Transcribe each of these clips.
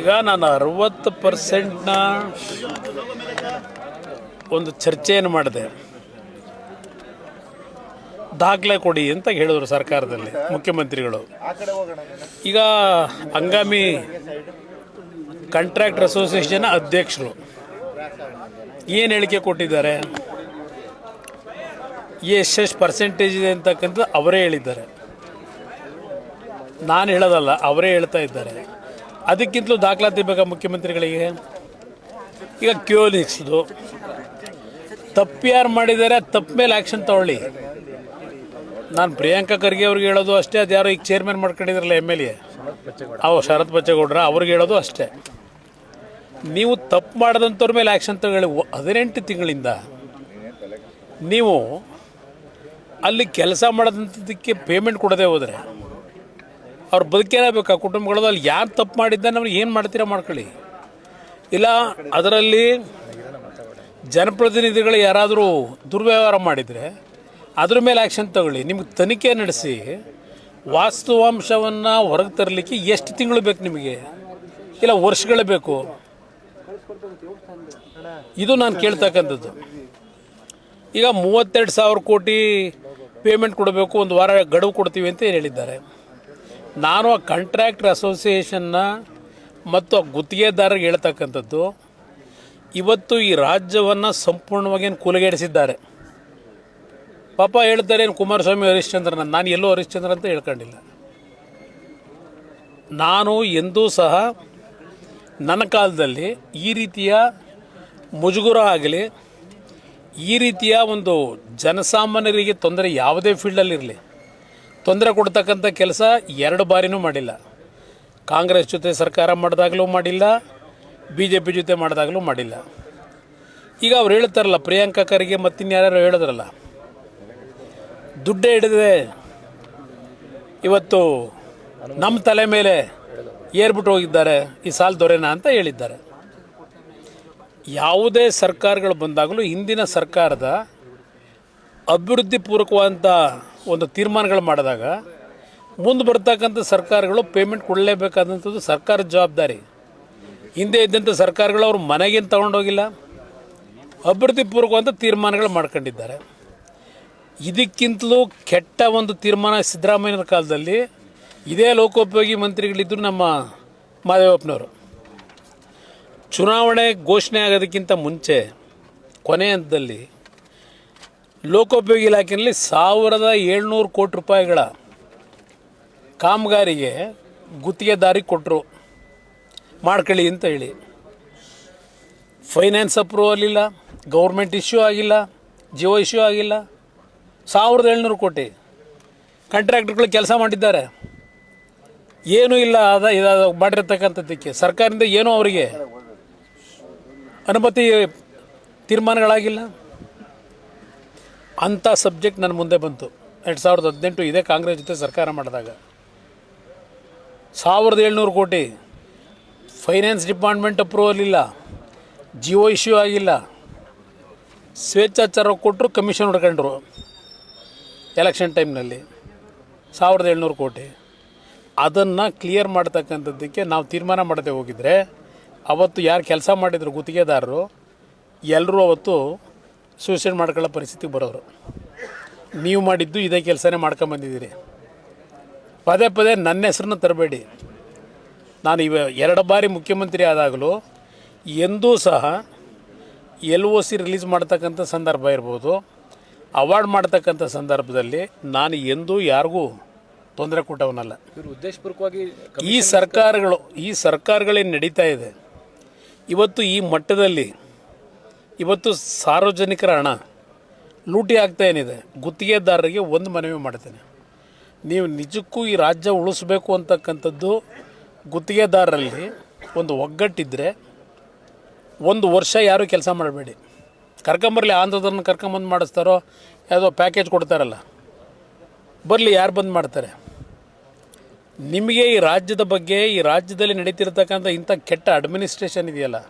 ಈಗ ನಾನು ಅರವತ್ತು ಪರ್ಸೆಂಟ್ನ ಒಂದು ಚರ್ಚೆಯನ್ನು ಮಾಡಿದೆ. ದಾಖಲೆ ಕೊಡಿ ಅಂತ ಹೇಳಿದ್ರು ಸರ್ಕಾರದಲ್ಲಿ ಮುಖ್ಯಮಂತ್ರಿಗಳು. ಈಗ ಹಂಗಾಮಿ ಕಾಂಟ್ರಾಕ್ಟರ್ ಅಸೋಸಿಯೇಷನ್ ಅಧ್ಯಕ್ಷರು ಏನು ಹೇಳಿಕೆ ಕೊಟ್ಟಿದ್ದಾರೆ? ಎಷ್ಟೆಷ್ಟು ಪರ್ಸೆಂಟೇಜ್ ಇದೆ ಅಂತಕ್ಕಂಥದ್ದು ಅವರೇ ಹೇಳಿದ್ದಾರೆ. ನಾನು ಹೇಳೋದಲ್ಲ, ಅವರೇ ಹೇಳ್ತಾ ಇದ್ದಾರೆ. ಅದಕ್ಕಿಂತಲೂ ದಾಖಲಾತಿ ಬೇಕಾ ಮುಖ್ಯಮಂತ್ರಿಗಳಿಗೆ ಈಗ ಕ್ಯೂನಿಕ್ಸ್ದು ತಪ್ಪು ಯಾರು ಮಾಡಿದ್ದಾರೆ ತಪ್ಪು ಮೇಲೆ ಆ್ಯಕ್ಷನ್ ತಗೊಳ್ಳಿ. ನಾನು ಪ್ರಿಯಾಂಕಾ ಖರ್ಗೆ ಅವ್ರಿಗೆ ಹೇಳೋದು ಅಷ್ಟೇ, ಅದು ಯಾರೋ ಈಗ ಚೇರ್ಮನ್ ಮಾಡ್ಕೊಂಡಿದ್ರಲ್ಲ ಎಂ ಎಲ್ ಎ ಅವು ಶರತ್ ಬಚ್ಚೇಗೌಡ್ರ ಅವ್ರಿಗೆ ಹೇಳೋದು ಅಷ್ಟೇ. ನೀವು ತಪ್ಪು ಮಾಡಿದಂಥವ್ರ ಮೇಲೆ ಆ್ಯಕ್ಷನ್ ತಗೊಳ್ಳಿ. ಹದಿನೆಂಟು ತಿಂಗಳಿಂದ ನೀವು ಅಲ್ಲಿ ಕೆಲಸ ಮಾಡೋದಂಥದ್ದಕ್ಕೆ ಪೇಮೆಂಟ್ ಕೊಡದೆ ಹೋದರೆ ಅವ್ರು ಬದುಕೇನಬೇಕು? ಆ ಕುಟುಂಬಗಳು ಅಲ್ಲಿ ಯಾರು ತಪ್ಪು ಮಾಡಿದ್ದ ನಮ್ಗೆ ಏನು ಮಾಡ್ತೀರಾ ಮಾಡ್ಕೊಳ್ಳಿ. ಇಲ್ಲ, ಅದರಲ್ಲಿ ಜನಪ್ರತಿನಿಧಿಗಳು ಯಾರಾದರೂ ದುರ್ವ್ಯವಹಾರ ಮಾಡಿದರೆ ಅದ್ರ ಮೇಲೆ ಆ್ಯಕ್ಷನ್ ತಗೊಳ್ಳಿ. ನಿಮ್ಗೆ ತನಿಖೆ ನಡೆಸಿ ವಾಸ್ತವಾಂಶವನ್ನು ಹೊರಗೆ ತರಲಿಕ್ಕೆ ಎಷ್ಟು ತಿಂಗಳು ಬೇಕು ನಿಮಗೆ? ಇಲ್ಲ, ವರ್ಷಗಳೇ ಬೇಕು? ಇದು ನಾನು ಕೇಳ್ತಕ್ಕಂಥದ್ದು. ಈಗ ಮೂವತ್ತೆರಡು ಸಾವಿರ ಕೋಟಿ ಪೇಮೆಂಟ್ ಕೊಡಬೇಕು, ಒಂದು ವಾರ ಗಡುವು ಕೊಡ್ತೀವಿ ಅಂತ ಹೇಳಿದ್ದಾರೆ? ನಾನು ಆ ಕಾಂಟ್ರಾಕ್ಟರ್ ಅಸೋಸಿಯೇಷನ್ನ ಮತ್ತು ಆ ಗುತ್ತಿಗೆದಾರರಿಗೆ ಹೇಳ್ತಕ್ಕಂಥದ್ದು, ಇವತ್ತು ಈ ರಾಜ್ಯವನ್ನು ಸಂಪೂರ್ಣವಾಗಿ ಏನು ಕೂಲಗೆಡಿಸಿದ್ದಾರೆ. ಪಾಪ ಹೇಳ್ತಾರೆ ಏನು ಕುಮಾರಸ್ವಾಮಿ ಹರಿಶ್ಚಂದ್ರನ ನಾನು ಎಲ್ಲೋ ಹರಿಶ್ಚಂದ್ರ ಅಂತ ಹೇಳ್ಕೊಂಡಿಲ್ಲ. ನಾನು ಎಂದೂ ಸಹ ನನ್ನ ಕಾಲದಲ್ಲಿ ಈ ರೀತಿಯ ಮುಜುಗುರ ಆಗಲಿ, ಈ ರೀತಿಯ ಒಂದು ಜನಸಾಮಾನ್ಯರಿಗೆ ತೊಂದರೆ ಯಾವುದೇ ಫೀಲ್ಡಲ್ಲಿರಲಿ ತೊಂದರೆ ಕೊಡ್ತಕ್ಕಂಥ ಕೆಲಸ ಎರಡು ಬಾರಿನೂ ಮಾಡಿಲ್ಲ. ಕಾಂಗ್ರೆಸ್ ಜೊತೆ ಸರ್ಕಾರ ಮಾಡಿದಾಗಲೂ ಮಾಡಿಲ್ಲ ಬಿ ಜೆ ಪಿ ಜೊತೆ ಮಾಡಿದಾಗಲೂ ಮಾಡಿಲ್ಲ. ಈಗ ಅವ್ರು ಹೇಳ್ತಾರಲ್ಲ, ಪ್ರಿಯಾಂಕಾ ಖರ್ಗೆ ಮತ್ತಿನ್ಯಾರು ಹೇಳಿದ್ರಲ್ಲ, ದುಡ್ಡೇ ಹಿಡಿದ್ರೆ ಇವತ್ತು ನಮ್ಮ ತಲೆ ಮೇಲೆ ಏರ್ಬಿಟ್ಟು ಹೋಗಿದ್ದಾರೆ, ಈ ಸಾಲ ದೊರೆನಾ ಅಂತ ಹೇಳಿದ್ದಾರೆ. ಯಾವುದೇ ಸರ್ಕಾರಗಳು ಬಂದಾಗಲೂ ಹಿಂದಿನ ಸರ್ಕಾರದ ಅಭಿವೃದ್ಧಿ ಪೂರ್ವಕವಾದಂಥ ಒಂದು ತೀರ್ಮಾನಗಳು ಮಾಡಿದಾಗ ಮುಂದೆ ಬರ್ತಕ್ಕಂಥ ಸರ್ಕಾರಗಳು ಪೇಮೆಂಟ್ ಕೊಡಲೇಬೇಕಾದಂಥದ್ದು ಸರ್ಕಾರದ ಜವಾಬ್ದಾರಿ. ಹಿಂದೆ ಇದ್ದಂಥ ಸರ್ಕಾರಗಳು ಅವ್ರ ಮನೆಗೇನು ತಗೊಂಡೋಗಿಲ್ಲ. ಅಭಿವೃದ್ಧಿ ಪೂರ್ವಕವಂಥ ತೀರ್ಮಾನಗಳು ಮಾಡ್ಕೊಂಡಿದ್ದಾರೆ. ಇದಕ್ಕಿಂತಲೂ ಕೆಟ್ಟ ಒಂದು ತೀರ್ಮಾನ ಸಿದ್ದರಾಮಯ್ಯನ ಕಾಲದಲ್ಲಿ ಇದೇ ಲೋಕೋಪಯೋಗಿ ಮಂತ್ರಿಗಳಿದ್ದರು ನಮ್ಮ ಮಾದೇವಪ್ಪನವರು. ಚುನಾವಣೆ ಘೋಷಣೆ ಆಗೋದಕ್ಕಿಂತ ಮುಂಚೆ ಕೊನೆ ಹಂತದಲ್ಲಿ ಲೋಕೋಪಯೋಗಿ ಇಲಾಖೆಯಲ್ಲಿ ಸಾವಿರದ ಏಳ್ನೂರು ಕೋಟಿ ರೂಪಾಯಿಗಳ ಕಾಮಗಾರಿಗೆ ಗುತ್ತಿಗೆದಾರಿ ಕೊಟ್ಟರು ಮಾಡ್ಕೊಳ್ಳಿ ಅಂತ ಹೇಳಿ. ಫೈನಾನ್ಸ್ ಅಪ್ರೂವಲ್ ಇಲ್ಲ ಗೌರ್ಮೆಂಟ್ ಇಶ್ಯೂ ಆಗಿಲ್ಲ, ಜಿಯೋ ಇಶ್ಯೂ ಆಗಿಲ್ಲ. ಸಾವಿರದ ಏಳ್ನೂರು ಕೋಟಿ ಕಾಂಟ್ರಾಕ್ಟ್ರುಗಳು ಕೆಲಸ ಮಾಡಿದ್ದಾರೆ. ಏನೂ ಇಲ್ಲ ಅದ ಇದಾದ ಮಾಡಿರತಕ್ಕಂಥದ್ದಕ್ಕೆ. ಸರ್ಕಾರದಿಂದ ಏನೂ ಅವರಿಗೆ ಅನುಮತಿ ತೀರ್ಮಾನಗಳಾಗಿಲ್ಲ. ಅಂಥ ಸಬ್ಜೆಕ್ಟ್ ನನ್ನ ಮುಂದೆ ಬಂತು. ಎರಡು ಸಾವಿರದ ಹದಿನೆಂಟು ಇದೇ ಕಾಂಗ್ರೆಸ್ ಜೊತೆ ಸರ್ಕಾರ ಮಾಡಿದಾಗ. ಸಾವಿರದ ಏಳ್ನೂರು ಕೋಟಿ. ಫೈನಾನ್ಸ್ ಡಿಪಾರ್ಟ್ಮೆಂಟ್ ಅಪ್ರೂವಲ್ ಇಲ್ಲ. ಜಿಯೋ ಇಶ್ಯೂ ಆಗಿಲ್ಲ. ಸ್ವೇಚ್ಛಾಚಾರ ಕೊಟ್ಟರು ಕಮಿಷನ್ ಹುಡ್ಕೊಂಡ್ರು. ಎಲೆಕ್ಷನ್ ಟೈಮ್ನಲ್ಲಿ. ಸಾವಿರದ ಏಳ್ನೂರು ಕೋಟಿ. ಅದನ್ನು ಕ್ಲಿಯರ್ ಮಾಡ್ತಕ್ಕಂಥದ್ದಕ್ಕೆ ನಾವು ತೀರ್ಮಾನ ಮಾಡದೆ ಹೋಗಿದ್ರೆ, ಅವತ್ತು ಯಾರು ಕೆಲಸ ಮಾಡಿದರು ಗುತ್ತಿಗೆದಾರರು ಎಲ್ಲರೂ ಅವತ್ತು ಸೂಸೈಡ್ ಮಾಡ್ಕೊಳ್ಳೋ ಪರಿಸ್ಥಿತಿಗೆ ಬರೋರು. ನೀವು ಮಾಡಿದ್ದು ಇದೇ ಕೆಲಸನೇ ಮಾಡ್ಕೊಂಬಂದಿದ್ದೀರಿ ಪದೇ ಪದೇ ನನ್ನ ಹೆಸ್ರನ್ನ ತರಬೇಡಿ. ನಾನು ಇವ ಎರಡು ಬಾರಿ ಮುಖ್ಯಮಂತ್ರಿ ಆದಾಗಲೂ ಎಂದೂ ಸಹ ಎಲ್ ಒ ಸಿ ರಿಲೀಸ್ ಮಾಡ್ತಕ್ಕಂಥ ಸಂದರ್ಭ ಇರ್ಬೋದು. ಅವಾರ್ಡ್ ಮಾಡ್ತಕ್ಕಂಥ ಸಂದರ್ಭದಲ್ಲಿ ನಾನು ಎಂದೂ ಯಾರಿಗೂ ತೊಂದರೆ ಕೊಟ್ಟವನಲ್ಲ. ಉದ್ದೇಶಪೂರ್ವಕವಾಗಿ ಈ ಸರ್ಕಾರಗಳು ಈ ಸರ್ಕಾರಗಳೇನು ನಡೀತಾ ಇದೆ. ಇವತ್ತು ಈ ಮಟ್ಟದಲ್ಲಿ ಇವತ್ತು ಸಾರ್ವಜನಿಕರ ಹಣ ಲೂಟಿ ಆಗ್ತಾ ಏನಿದೆ? ಗುತ್ತಿಗೆದಾರರಿಗೆ ಒಂದು ಮನವಿ ಮಾಡ್ತೇನೆ. ನೀವು ನಿಜಕ್ಕೂ ಈ ರಾಜ್ಯ ಉಳಿಸ್ಬೇಕು ಅಂತಕ್ಕಂಥದ್ದು ಗುತ್ತಿಗೆದಾರರಲ್ಲಿ ಒಂದು ಒಗ್ಗಟ್ಟಿದ್ದರೆ ಒಂದು ವರ್ಷ ಯಾರೂ ಕೆಲಸ ಮಾಡಬೇಡಿ. ಕರ್ಕೊಂಬರ್ಲಿ ಆಂಧ್ರದನ್ನು ಕರ್ಕೊಂಬಂದು ಮಾಡಿಸ್ತಾರೋ ಯಾವುದೋ ಪ್ಯಾಕೇಜ್ ಕೊಡ್ತಾರಲ್ಲ, ಬರಲಿ ಯಾರು ಬಂದು ಮಾಡ್ತಾರೆ? ನಿಮಗೆ ಈ ರಾಜ್ಯದ ಬಗ್ಗೆ ಈ ರಾಜ್ಯದಲ್ಲಿ ನಡೀತಿರ್ತಕ್ಕಂಥ ಇಂಥ ಕೆಟ್ಟ ಅಡ್ಮಿನಿಸ್ಟ್ರೇಷನ್ ಇದೆಯಲ್ಲ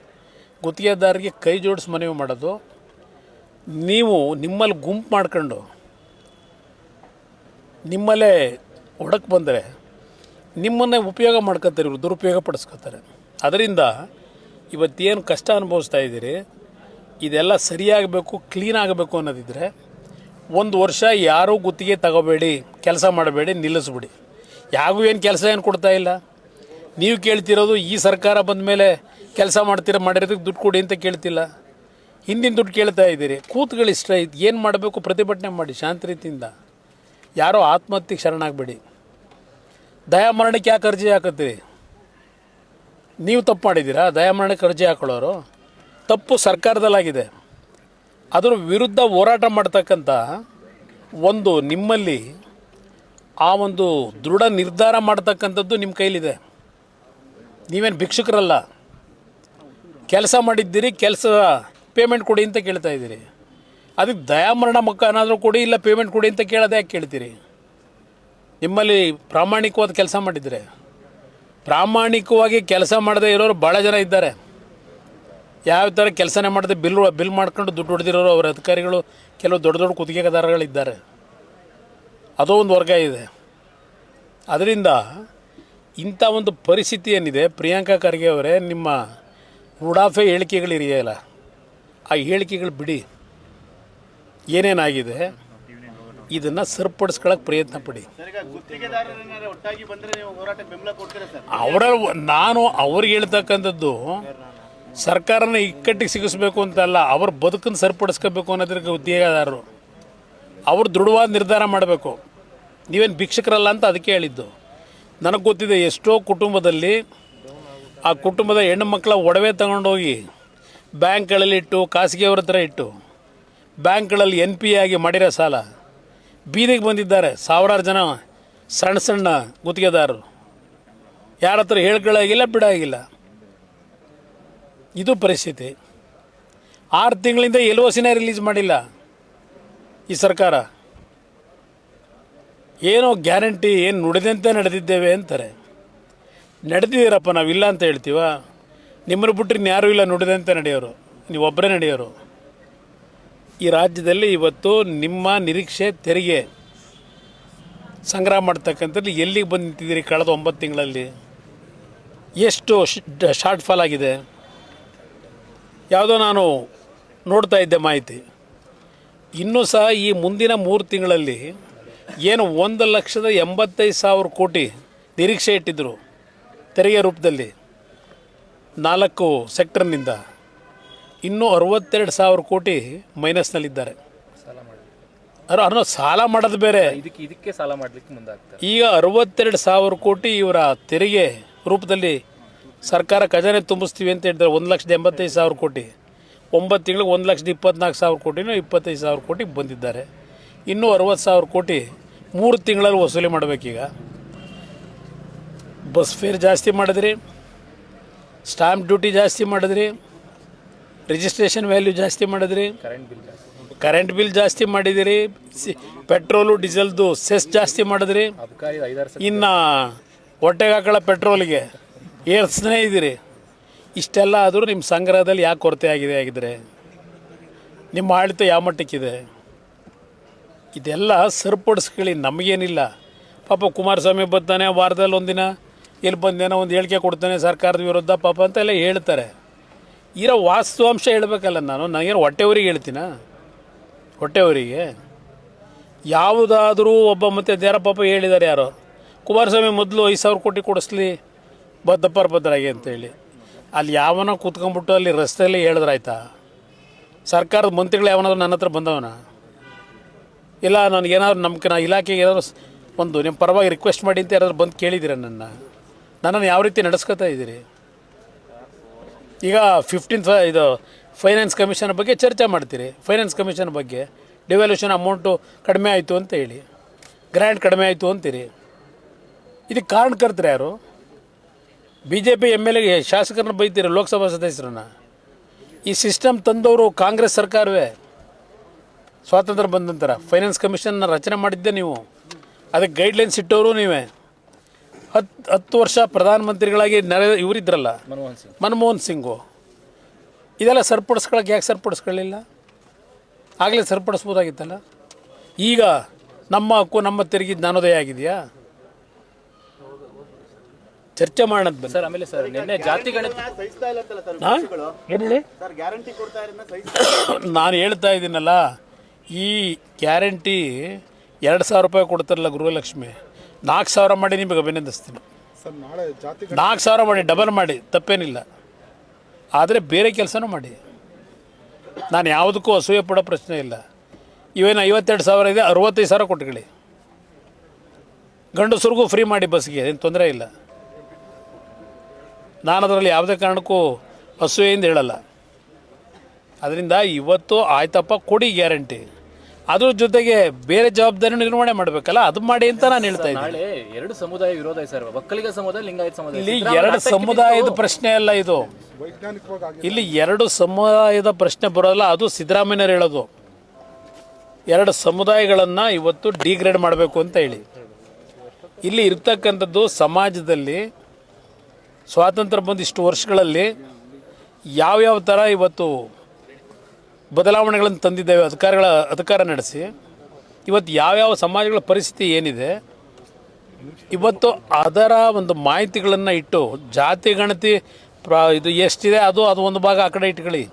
ಗುತ್ತಿಗೆದಾರರಿಗೆ ಕೈ ಜೋಡಿಸಿ ಮನವಿ ಮಾಡೋದು, ನೀವು ನಿಮ್ಮಲ್ಲಿ ಗುಂಪು ಮಾಡ್ಕೊಂಡು, ನಿಮ್ಮಲ್ಲೇ ಒಡಕ್ಕೆ ಬಂದರೆ ನಿಮ್ಮನ್ನೇ ಉಪಯೋಗ ಮಾಡ್ಕೋತಾರೆ ಇವರು, ದುರುಪಯೋಗ ಪಡಿಸ್ಕೋತಾರೆ. ಅದರಿಂದ ಇವತ್ತೇನು ಕಷ್ಟ ಅನುಭವಿಸ್ತಾ ಇದ್ದೀರಿ, ಇದೆಲ್ಲ ಸರಿಯಾಗಬೇಕು, ಕ್ಲೀನ್ ಆಗಬೇಕು ಅನ್ನೋದಿದ್ದರೆ ಒಂದು ವರ್ಷ ಯಾರೂ ಗುತ್ತಿಗೆ ತಗೋಬೇಡಿ, ಕೆಲಸ ಮಾಡಬೇಡಿ, ನಿಲ್ಲಿಸ್ಬಿಡಿ. ಯಾರಿಗೂ ಏನು ಕೆಲಸ ಏನು ಕೊಡ್ತಾ ಇಲ್ಲ. ನೀವು ಕೇಳ್ತಿರೋದು ಈ ಸರ್ಕಾರ ಬಂದ ಮೇಲೆ ಕೆಲಸ ಮಾಡ್ತೀರ, ಮಾಡಿರೋದಕ್ಕೆ ದುಡ್ಡು ಕೊಡಿ ಅಂತ ಕೇಳ್ತಿಲ್ಲ. ಹಿಂದಿನ ದುಡ್ಡು ಕೇಳ್ತಾ ಇದ್ದೀರಿ. ಕೂತ್ಗಳು ಏನು ಮಾಡಬೇಕು ಪ್ರತಿಭಟನೆ ಮಾಡಿ ಶಾಂತ ರೀತಿಯಿಂದ. ಯಾರೋ ಆತ್ಮಹತ್ಯೆಗೆ ಶರಣಾಗಬೇಡಿ. ದಯಾಮರಣಕ್ಕೆ ಯಾಕೆ ಅರ್ಜಿ ಹಾಕತ್ತೀರಿ? ನೀವು ತಪ್ಪು ಮಾಡಿದ್ದೀರಾ? ದಯಾಮರಣಕ್ಕೆ ಅರ್ಜಿ ಹಾಕೊಳ್ಳೋರು? ತಪ್ಪು ಸರ್ಕಾರದಲ್ಲಾಗಿದೆ. ಅದರ ವಿರುದ್ಧ ಹೋರಾಟ ಮಾಡ್ತಕ್ಕಂಥ ಒಂದು ನಿಮ್ಮಲ್ಲಿ ಆ ಒಂದು ದೃಢ ನಿರ್ಧಾರ ಮಾಡ್ತಕ್ಕಂಥದ್ದು ನಿಮ್ಮ ಕೈಲಿದೆ. ನೀವೇನು ಭಿಕ್ಷುಕರಲ್ಲ. ಕೆಲಸ ಮಾಡಿದ್ದೀರಿ, ಕೆಲಸ ಪೇಮೆಂಟ್ ಕೊಡಿ ಅಂತ ಕೇಳ್ತಾ ಇದ್ದೀರಿ. ಅದಕ್ಕೆ ದಯಾಮರಣ ಮಕ್ಕ ಏನಾದರೂ ಕೊಡಿ ಇಲ್ಲ ಪೇಮೆಂಟ್ ಕೊಡಿ ಅಂತ ಕೇಳೋದು ಯಾಕೆ ಕೇಳ್ತೀರಿ? ನಿಮ್ಮಲ್ಲಿ ಪ್ರಾಮಾಣಿಕವಾದ ಕೆಲಸ ಮಾಡಿದರೆ. ಪ್ರಾಮಾಣಿಕವಾಗಿ ಕೆಲಸ ಮಾಡದೇ ಇರೋರು ಭಾಳ ಜನ ಇದ್ದಾರೆ. ಯಾವ ಥರ ಕೆಲಸನೇ ಮಾಡದೆ ಬಿಲ್ ಬಿಲ್ ಮಾಡ್ಕೊಂಡು ದುಡ್ಡು ಹೊಡೆದಿರೋರು ಅವರ ಅಧಿಕಾರಿಗಳು, ಕೆಲವು ದೊಡ್ಡ ದೊಡ್ಡ ಕುತ್ತಿಗೆದಾರಗಳಿದ್ದಾರೆ. ಅದೋ ಒಂದು ವರ್ಗ ಇದೆ. ಅದರಿಂದ ಇಂಥ ಒಂದು ಪರಿಸ್ಥಿತಿ ಏನಿದೆ, ಪ್ರಿಯಾಂಕಾ ಖರ್ಗೆ ಅವರೇ ನಿಮ್ಮ ಉಡಾಫೆ ಹೇಳಿಕೆಗಳಿದೆಯಲ್ಲ ಆ ಹೇಳಿಕೆಗಳು ಬಿಡಿ. ಏನೇನಾಗಿದೆ? ಇದನ್ನು ಸರಿಪಡಿಸ್ಕೊಳ್ಳೋಕೆ ಪ್ರಯತ್ನ ಪಡಿ. ಅವರ ನಾನು ಅವ್ರಿಗೆ ಹೇಳ್ತಕ್ಕಂಥದ್ದು ಸರ್ಕಾರನ ಇಕ್ಕಟ್ಟಿಗೆ ಸಿಗಿಸ್ಬೇಕು ಅಂತಲ್ಲ ಅವ್ರ ಬದುಕನ್ನು ಸರಿಪಡಿಸ್ಕೋಬೇಕು ಅನ್ನೋದ್ರ ಉದ್ಯೋಗದಾರರು. ಅವ್ರು ದೃಢವಾದ ನಿರ್ಧಾರ ಮಾಡಬೇಕು. ನೀವೇನು ಭಿಕ್ಷಕರಲ್ಲ ಅಂತ ಅದಕ್ಕೆ ಹೇಳಿದ್ದು. ನನಗೆ ಗೊತ್ತಿದೆ ಎಷ್ಟೋ ಕುಟುಂಬದಲ್ಲಿ ಆ ಕುಟುಂಬದ ಹೆಣ್ಣು ಮಕ್ಕಳ ಒಡವೆ ತಗೊಂಡೋಗಿ ಬ್ಯಾಂಕ್ಗಳಲ್ಲಿ ಇಟ್ಟು, ಖಾಸಗಿಯವ್ರ ಹತ್ರ ಇಟ್ಟು, ಬ್ಯಾಂಕ್ಗಳಲ್ಲಿ ಎನ್ ಪಿ ಆಗಿ ಮಾಡಿರೋ ಸಾಲ. ಬೀದಿಗೆ ಬಂದಿದ್ದಾರೆ ಸಾವಿರಾರು ಜನ ಸಣ್ಣ ಸಣ್ಣ ಗುತ್ತಿಗೆದಾರರು. ಯಾರ ಹತ್ರ ಹೇಳ್ಕೊಳ್ಳಾಗಿಲ್ಲ ಬಿಡಾಗಿಲ್ಲ ಇದು ಪರಿಸ್ಥಿತಿ. ಆರು ತಿಂಗಳಿಂದ ಎಲ್ ಸಿನೇ ರಿಲೀಸ್ ಮಾಡಿಲ್ಲ ಈ ಸರ್ಕಾರ. ಏನೋ ಗ್ಯಾರಂಟಿ, ಏನು ನುಡಿದಂತೆ ನಡೆದಿದ್ದೇವೆ ಅಂತಾರೆ. ನಡೆದಿದ್ದೀರಪ್ಪ, ನಾವಿಲ್ಲ ಅಂತ ಹೇಳ್ತೀವ? ನಿಮ್ಮನ್ನು ಬಿಟ್ಟರೆ ಯಾರೂ ಇಲ್ಲ ನುಡಿದಂತೆ ನಡೆಯೋರು. ನೀವು ಒಬ್ಬರೇ ನಡೆಯೋರು. ಈ ರಾಜ್ಯದಲ್ಲಿ ಇವತ್ತು ನಿಮ್ಮ ನಿರೀಕ್ಷೆ ತೆರಿಗೆ. ಸಂಗ್ರಹ ಮಾಡ್ತಕ್ಕಂಥದ್ದು ಎಲ್ಲಿಗೆ ಬಂದು ನಿಂತಿದ್ದೀರಿ ಕಳೆದ ಒಂಬತ್ತು ತಿಂಗಳಲ್ಲಿ? ಎಷ್ಟು ಶಾರ್ಟ್ ಫಾಲ್ ಆಗಿದೆ? ಯಾವುದೋ ನಾನು ನೋಡ್ತಾ ಇದ್ದೆ ಮಾಹಿತಿ. ಇನ್ನೂ ಸಹ ಈ ಮುಂದಿನ ಮೂರು ತಿಂಗಳಲ್ಲಿ ಏನು ಒಂದು ಲಕ್ಷದ ಎಂಬತ್ತೈದು ಸಾವಿರ ಕೋಟಿ ನಿರೀಕ್ಷೆ ಇಟ್ಟಿದ್ದರು ತೆರಿಗೆ ರೂಪದಲ್ಲಿ ನಾಲ್ಕು ಸೆಕ್ಟರ್ನಿಂದ ಇನ್ನೂ ಅರವತ್ತೆರಡು ಸಾವಿರ ಕೋಟಿ ಮೈನಸ್ನಲ್ಲಿದ್ದಾರೆ. ಅನ್ನೋ ಸಾಲ ಮಾಡೋದು ಬೇರೆ. ಇದಕ್ಕೆ ಇದಕ್ಕೆ ಸಾಲ ಮಾಡಲಿಕ್ಕೆ ಮುಂದಾಗ್ತಾರೆ. ಈಗ ಅರವತ್ತೆರಡು ಸಾವಿರ ಕೋಟಿ ಇವರ ತೆರಿಗೆ ರೂಪದಲ್ಲಿ ಸರ್ಕಾರ ಖಜಾನೆ ತುಂಬಿಸ್ತೀವಿ ಅಂತ ಹೇಳಿದ್ರೆ ಒಂದು ಲಕ್ಷದ ಎಂಬತ್ತೈದು ಸಾವಿರ ಕೋಟಿ. ಒಂಬತ್ತು ತಿಂಗಳಿಗೆ ಒಂದು ಲಕ್ಷದ ಇಪ್ಪತ್ನಾಲ್ಕು ಸಾವಿರ ಕೋಟಿನೂ ಇಪ್ಪತ್ತೈದು ಸಾವಿರ ಕೋಟಿ ಬಂದಿದ್ದಾರೆ. ಇನ್ನೂ ಅರವತ್ತು ಸಾವಿರ ಕೋಟಿ ಮೂರು ತಿಂಗಳಲ್ಲಿ ವಸೂಲಿ ಮಾಡಬೇಕೀಗ. ಬಸ್ ಫೇರ್ ಜಾಸ್ತಿ ಮಾಡಿದ್ರಿ ಸ್ಟಾಂಪ್ ಡ್ಯೂಟಿ ಜಾಸ್ತಿ ಮಾಡಿದ್ರಿ ರಿಜಿಸ್ಟ್ರೇಷನ್ ವ್ಯಾಲ್ಯೂ ಜಾಸ್ತಿ ಮಾಡಿದ್ರಿ ಕರೆಂಟ್ ಬಿಲ್ ಜಾಸ್ತಿ. ಮಾಡಿದಿರಿ ಸಿ ಪೆಟ್ರೋಲು ಡೀಸೆಲ್ದು ಸೆಸ್ ಜಾಸ್ತಿ ಮಾಡಿದ್ರಿ. ಇನ್ನು ಹೊಟ್ಟೆಗೆ ಹಾಕೊಳ್ಳೋ ಪೆಟ್ರೋಲ್ಗೆ ಏರ್ಸ್ನೇ ಇದ್ದೀರಿ ಇಷ್ಟೆಲ್ಲ ಆದರೂ ನಿಮ್ಮ ಸಂಗ್ರಹದಲ್ಲಿ ಯಾಕೆ ಕೊರತೆ ಆಗಿದೆ ಆಗಿದ್ರೆ ನಿಮ್ಮ ಆಡಳಿತ ಯಾವ ಮಟ್ಟಕ್ಕಿದೆ? ಇದೆಲ್ಲ ಸರಿಪಡಿಸ್ಕೊಳ್ಳಿ ನಮಗೇನಿಲ್ಲ. ಪಾಪ ಕುಮಾರಸ್ವಾಮಿ ಬರ್ತಾನೆ ವಾರದಲ್ಲಿ ಒಂದಿನ ಎಲ್ಲಿ ಬಂದೇನೋ ಒಂದು ಹೇಳಿಕೆ ಕೊಡ್ತಾನೆ ಸರ್ಕಾರದ ವಿರುದ್ಧ ಪಾಪ ಅಂತೆಲ್ಲ ಹೇಳ್ತಾರೆ. ಇರೋ ವಾಸ್ತವಾಂಶ ಹೇಳಬೇಕಲ್ಲ ನಾನು ನನಗೇನು ಹೊಟ್ಟೆವರಿಗೆ ಹೇಳ್ತೀನ? ಹೊಟ್ಟೆವರಿಗೆ ಯಾವುದಾದರೂ ಒಬ್ಬ ಮತ್ತೆ ದೇರ ಪಾಪ ಹೇಳಿದ್ದಾರೆ ಯಾರೋ. ಕುಮಾರಸ್ವಾಮಿ ಮೊದಲು ಐದು ಸಾವಿರ ಕೋಟಿ ಕೊಡಿಸ್ಲಿ ಬದ್ದಪ್ಪರ ಭದ್ರಾಗಿ ಅಂತೇಳಿ. ಅಲ್ಲಿ ಯಾವನೋ ಕೂತ್ಕೊಂಡ್ಬಿಟ್ಟು ಅಲ್ಲಿ ರಸ್ತೆಯಲ್ಲಿ ಹೇಳಿದ್ರಾಯ್ತಾ? ಸರ್ಕಾರದ ಮಂತ್ರಿಗಳು ಯಾವನಾದ್ರೂ ನನ್ನ ಹತ್ರ ಬಂದವನ? ಇಲ್ಲ, ನನಗೇನಾದ್ರು ನಮ್ಗೆ ನಾ ಇಲಾಖೆಗೆ ಏನಾದ್ರು ಒಂದು ನಿಮ್ಮ ಪರವಾಗಿ ರಿಕ್ವೆಸ್ಟ್ ಮಾಡಿ ಅಂತ ಯಾರಾದ್ರು ಬಂದು ಕೇಳಿದ್ದೀರ ನನ್ನ? ನನ್ನನ್ನು ಯಾವ ರೀತಿ ನಡೆಸ್ಕೊತಾ ಇದ್ದೀರಿ? ಈಗ ಫಿಫ್ಟೀನ್ ಫ ಇದು ಫೈನಾನ್ಸ್ ಕಮಿಷನ್ ಬಗ್ಗೆ ಚರ್ಚೆ ಮಾಡ್ತೀರಿ. ಫೈನಾನ್ಸ್ ಕಮಿಷನ್ ಬಗ್ಗೆ ಡಿವ್ಯಾಲ್ಯೂಷನ್ ಅಮೌಂಟು ಕಡಿಮೆ ಆಯಿತು ಅಂತ ಹೇಳಿ ಗ್ರ್ಯಾಂಡ್ ಕಡಿಮೆ ಆಯಿತು ಅಂತೀರಿ. ಇದಕ್ಕೆ ಕಾರಣಕರ್ತರು ಯಾರು? B J P M L A ಶಾಸಕರನ್ನ ಬೈತೀರಿ, ಲೋಕಸಭಾ ಸದಸ್ಯರನ್ನ. ಈ ಸಿಸ್ಟಮ್ ತಂದವರು ಕಾಂಗ್ರೆಸ್ ಸರ್ಕಾರವೇ. ಸ್ವಾತಂತ್ರ್ಯ ಬಂದ ನಂತರ ಫೈನಾನ್ಸ್ ಕಮಿಷನ್ನ ರಚನೆ ಮಾಡಿದ್ದೆ ನೀವು. ಅದಕ್ಕೆ ಗೈಡ್ಲೈನ್ಸ್ ಇಟ್ಟವರು ನೀವೇ. ಹತ್ತು ಹತ್ತು ವರ್ಷ ಪ್ರಧಾನಮಂತ್ರಿಗಳಾಗಿ ನರೆ ಇವರಿದ್ರಲ್ಲ? ಮನಮೋಹನ್ ಸಿಂಗ್. ಮನಮೋಹನ್ ಸಿಂಗು. ಇದೆಲ್ಲ ಸರಿಪಡಿಸ್ಕೊಳಕ್ಕೆ ಯಾಕೆ ಸರಿಪಡಿಸ್ಕೊಳ್ಳಿಲ್ಲ ಆಗಲೇ ಸರಿಪಡಿಸ್ಬೋದಾಗಿತ್ತಲ್ಲ? ಈಗ ನಮ್ಮ ಹಕ್ಕು ನಮ್ಮ ತೆರಿಗೆ ಜ್ಞಾನೋದಯ ಆಗಿದೆಯಾ? ಚರ್ಚೆ ಮಾಡೋದು ಬನ್ನಿ. ಸರ್ ಆಮೇಲೆ ಸರ್ ನಿನ್ನೆ ಜಾತಿ ಗಣತಿ ಇದನ್ನ ಇಲ್ಲ ಅಂತಲ್ಲ ಸರ್ ಹಾ? ಏನು ಹೇಳಿ? ಸರ್ ಗ್ಯಾರಂಟಿ ಕೊಡ್ತಾ ಇರೋದನ್ನ ಸಹಿಸ್ತಾ ನಾನು ಹೇಳ್ತಾ ಇದ್ದೀನಲ್ಲ ಈ ಗ್ಯಾರಂಟಿ ಎರಡು ಸಾವಿರ ರೂಪಾಯಿ ಕೊಡ್ತಾರಲ್ಲ ಗೃಹಲಕ್ಷ್ಮಿ. ನಾಲ್ಕು ಸಾವಿರ ಮಾಡಿ ನಿಮಗೆ ಅಭಿನಂದಿಸ್ತೀನಿ. ಸರ್ ನಾಳೆ ಜಾತಿ ನಾಲ್ಕು ಸಾವಿರ ಮಾಡಿ ಡಬಲ್ ಮಾಡಿ ತಪ್ಪೇನಿಲ್ಲ. ಆದರೆ ಬೇರೆ ಕೆಲಸನೂ ಮಾಡಿ. ನಾನು ಯಾವುದಕ್ಕೂ ಅಸೂಯೆ ಪಡೋ ಪ್ರಶ್ನೆ ಇಲ್ಲ. ಇವೇನು ಐವತ್ತೆರಡು ಸಾವಿರ ಇದೆ ಅರವತ್ತೈದು ಸಾವಿರ ಕೊಟ್ಕೊಳ್ಳಿ. ಗಂಡಸರಿಗೂ ಫ್ರೀ ಮಾಡಿ ಬಸ್ಗೆ ಏನು ತೊಂದರೆ ಇಲ್ಲ. ನಾನು ಅದರಲ್ಲಿ ಯಾವುದೇ ಕಾರಣಕ್ಕೂ ಅಸೂಯೆಯಿಂದ ಹೇಳಲ್ಲ. ಅದರಿಂದ ಇವತ್ತು ಆಯ್ತಪ್ಪ ಕೊಡಿ ಗ್ಯಾರಂಟಿ. ಅದ್ರ ಜೊತೆಗೆ ಬೇರೆ ಜವಾಬ್ದಾರಿ ನಿರ್ವಹಣೆ ಮಾಡಬೇಕಲ್ಲ? ಅದು ಮಾಡಿ ಅಂತ ನಾನು ಹೇಳ್ತಾ ಇದ್ದೀನಿ. ನಾಳೆ ಎರಡು ಸಮುದಾಯ ವಿರೋಧ ಸರ್ ಒಕ್ಕಲಿಗ ಸಮುದಾಯ ಲಿಂಗಾಯತ ಸಮುದಾಯ. ಇಲ್ಲಿ ಎರಡು ಸಮುದಾಯದ ಪ್ರಶ್ನೆ ಅಲ್ಲ ಇದು. ವೈಜ್ಞಾನಿಕವಾಗಿ ಇಲ್ಲಿ ಎರಡು ಸಮುದಾಯದ ಪ್ರಶ್ನೆ ಬರೋಲ್ಲ ಅದು ಸಿದ್ದರಾಮಯ್ಯರು ಹೇಳೋದು. ಎರಡು ಸಮುದಾಯಗಳನ್ನು ಇವತ್ತು ಡಿಗ್ರೇಡ್ ಮಾಡಬೇಕು ಅಂತ ಹೇಳಿ. ಇಲ್ಲಿ ಇರ್ತಕ್ಕಂಥದ್ದು ಸಮಾಜದಲ್ಲಿ ಸ್ವಾತಂತ್ರ್ಯ ಬಂದಿಷ್ಟು ವರ್ಷಗಳಲ್ಲಿ ಯಾವ್ಯಾವ ಥರ ಇವತ್ತು ಬದಲಾವಣೆಗಳನ್ನು ತಂದಿದ್ದೇವೆ, ಅಧಿಕಾರಿಗಳ, ಅಧಿಕಾರ ನಡೆಸಿ. ಇವತ್ತು ಯಾವ್ಯಾವ ಸಮಾಜಗಳ ಪರಿಸ್ಥಿತಿ ಏನಿದೆ, ಇವತ್ತು ಅದರ ಒಂದು ಮಾಹಿತಿಗಳನ್ನು ಇಟ್ಟು, ಜಾತಿ, ಗಣತಿ, ಪ್ರಾ, ಇದು ಎಷ್ಟಿದೆ, ಅದು ಅದು ಒಂದು ಭಾಗ ಆ ಕಡೆ ಇಟ್ಕೊಳ್ಳಿ.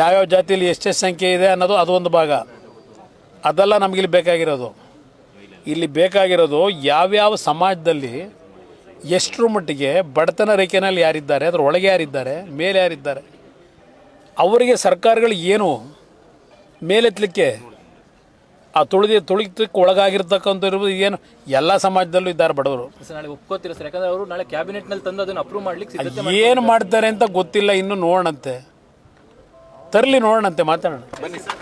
ಯಾವ್ಯಾವ ಜಾತಿಯಲ್ಲಿ ಎಷ್ಟೆಷ್ಟು ಸಂಖ್ಯೆ ಇದೆ ಅನ್ನೋದು ಅದು ಒಂದು ಭಾಗ. ಅದೆಲ್ಲ ನಮಗಿಲ್ಲಿ ಬೇಕಾಗಿರೋದು. ಇಲ್ಲಿ ಬೇಕಾಗಿರೋದು ಯಾವ್ಯಾವ ಸಮಾಜದಲ್ಲಿ ಎಷ್ಟರ ಮಟ್ಟಿಗೆ ಬಡತನ ರೇಖೆನಲ್ಲಿ ಯಾರಿದ್ದಾರೆ, ಅದರ ಒಳಗೆ ಯಾರಿದ್ದಾರೆ, ಮೇಲೆ ಯಾರಿದ್ದಾರೆ. ಅವರಿಗೆ ಸರ್ಕಾರಗಳು ಏನು ಮೇಲೆತ್ತಲಿಕ್ಕೆ ಆ ತುಳಿದ ತುಳಿತಕ್ಕೆ ಒಳಗಾಗಿರ್ತಕ್ಕಂಥವ್ರು ಇರ್ಬೋದು ಏನು ಎಲ್ಲ ಸಮಾಜದಲ್ಲೂ ಇದ್ದಾರೆ ಬಡವರು. ನಾಳೆ ಒಪ್ಕೋತೀರಾ ಸರ್? ಯಾಕಂದ್ರೆ ಅವರು ನಾಳೆ ಕ್ಯಾಬಿನೆಟ್ನಲ್ಲಿ ತಂದು ಅದನ್ನು ಅಪ್ರೂವ್ ಮಾಡ್ಲಿಕ್ಕೆ ಏನು ಮಾಡ್ತಾರೆ ಅಂತ ಗೊತ್ತಿಲ್ಲ ಇನ್ನು ನೋಡೋಣಂತೆ. ತರಲಿ ನೋಡೋಣಂತೆ ಮಾತಾಡೋಣ. ಬನ್ನಿ ಸರ್.